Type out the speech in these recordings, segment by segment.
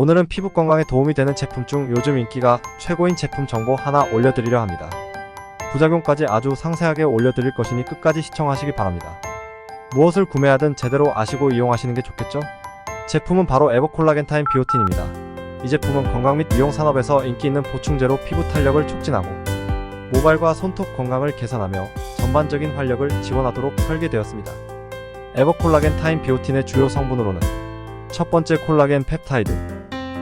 오늘은 피부 건강에 도움이 되는 제품 중 요즘 인기가 최고인 제품 정보 하나 올려드리려 합니다. 부작용까지 아주 상세하게 올려드릴 것이니 끝까지 시청하시기 바랍니다. 무엇을 구매하든 제대로 아시고 이용하시는 게 좋겠죠? 제품은 바로 에버콜라겐 타임 비오틴입니다. 이 제품은 건강 및 미용 산업에서 인기 있는 보충제로 피부 탄력을 촉진하고 모발과 손톱 건강을 개선하며 전반적인 활력을 지원하도록 설계되었습니다. 에버콜라겐 타임 비오틴의 주요 성분으로는 첫 번째 콜라겐 펩타이드.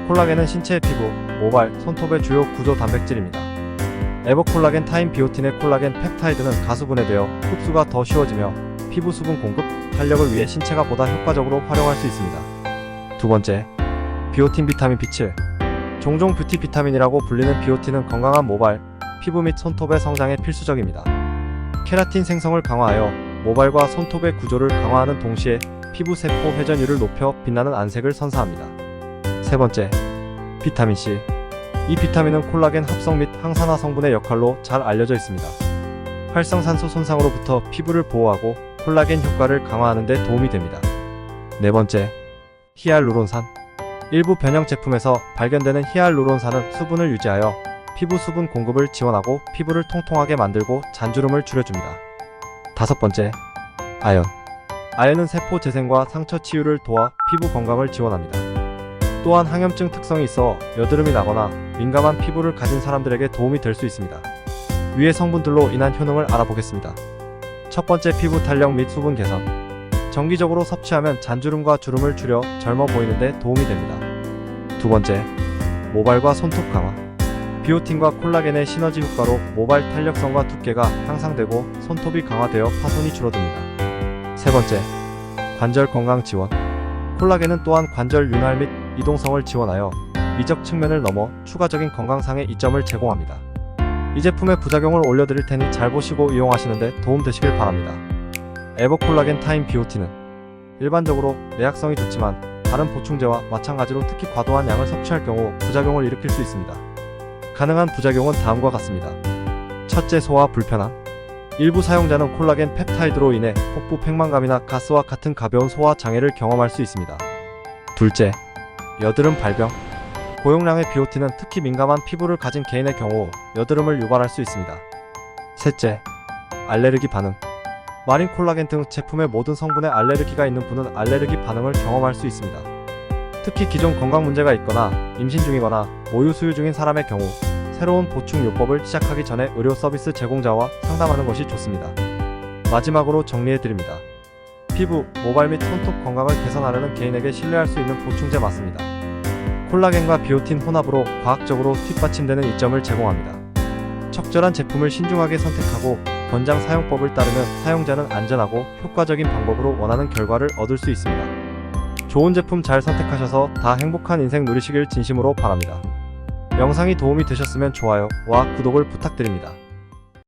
콜라겐은 신체의 피부, 모발, 손톱의 주요 구조 단백질입니다. 에버콜라겐 타임 비오틴의 콜라겐 펩타이드는 가수분해되어 흡수가 더 쉬워지며 피부 수분 공급, 탄력을 위해 신체가 보다 효과적으로 활용할 수 있습니다. 두 번째, 비오틴 비타민 B7. 종종 뷰티 비타민이라고 불리는 비오틴은 건강한 모발, 피부 및 손톱의 성장에 필수적입니다. 케라틴 생성을 강화하여 모발과 손톱의 구조를 강화하는 동시에 피부 세포 회전율을 높여 빛나는 안색을 선사합니다. 세 번째, 비타민 C. 이 비타민은 콜라겐 합성 및 항산화 성분의 역할로 잘 알려져 있습니다. 활성산소 손상으로부터 피부를 보호하고 콜라겐 효과를 강화하는 데 도움이 됩니다. 네 번째, 히알루론산. 일부 변형 제품에서 발견되는 히알루론산은 수분을 유지하여 피부 수분 공급을 지원하고 피부를 통통하게 만들고 잔주름을 줄여줍니다. 다섯 번째, 아연. 아연은 세포 재생과 상처 치유를 도와 피부 건강을 지원합니다. 또한 항염증 특성이 있어 여드름이 나거나 민감한 피부를 가진 사람들에게 도움이 될 수 있습니다. 위의 성분들로 인한 효능을 알아보겠습니다. 첫 번째 피부 탄력 및 수분 개선. 정기적으로 섭취하면 잔주름과 주름을 줄여 젊어 보이는데 도움이 됩니다. 두 번째, 모발과 손톱 강화. 비오틴과 콜라겐의 시너지 효과로 모발 탄력성과 두께가 향상되고 손톱이 강화되어 파손이 줄어듭니다. 세 번째, 관절 건강 지원. 콜라겐은 또한 관절 윤활 및 이동성을 지원하여 미적 측면을 넘어 추가적인 건강상의 이점을 제공합니다. 이 제품의 부작용을 올려드릴 테니 잘 보시고 이용하시는데 도움 되시길 바랍니다. 에버콜라겐 타임 비오틴은 일반적으로 내약성이 좋지만 다른 보충제와 마찬가지로 특히 과도한 양을 섭취할 경우 부작용을 일으킬 수 있습니다. 가능한 부작용은 다음과 같습니다. 첫째 소화 불편함. 일부 사용자는 콜라겐 펩타이드로 인해 폭부 팽만감이나 가스와 같은 가벼운 소화 장애를 경험할 수 있습니다. 둘째, 여드름 발병. 고용량의 비오틴은 특히 민감한 피부를 가진 개인의 경우 여드름을 유발할 수 있습니다. 셋째, 알레르기 반응. 마린 콜라겐 등 제품의 모든 성분에 알레르기가 있는 분은 알레르기 반응을 경험할 수 있습니다. 특히 기존 건강 문제가 있거나 임신 중이거나 모유 수유 중인 사람의 경우 새로운 보충 요법을 시작하기 전에 의료 서비스 제공자와 상담하는 것이 좋습니다. 마지막으로 정리해 드립니다. 피부, 모발 및 손톱 건강을 개선하려는 개인에게 신뢰할 수 있는 보충제 맞습니다. 콜라겐과 비오틴 혼합으로 과학적으로 뒷받침되는 이점을 제공합니다. 적절한 제품을 신중하게 선택하고 권장 사용법을 따르면 사용자는 안전하고 효과적인 방법으로 원하는 결과를 얻을 수 있습니다. 좋은 제품 잘 선택하셔서 다 행복한 인생 누리시길 진심으로 바랍니다. 영상이 도움이 되셨으면 좋아요와 구독을 부탁드립니다.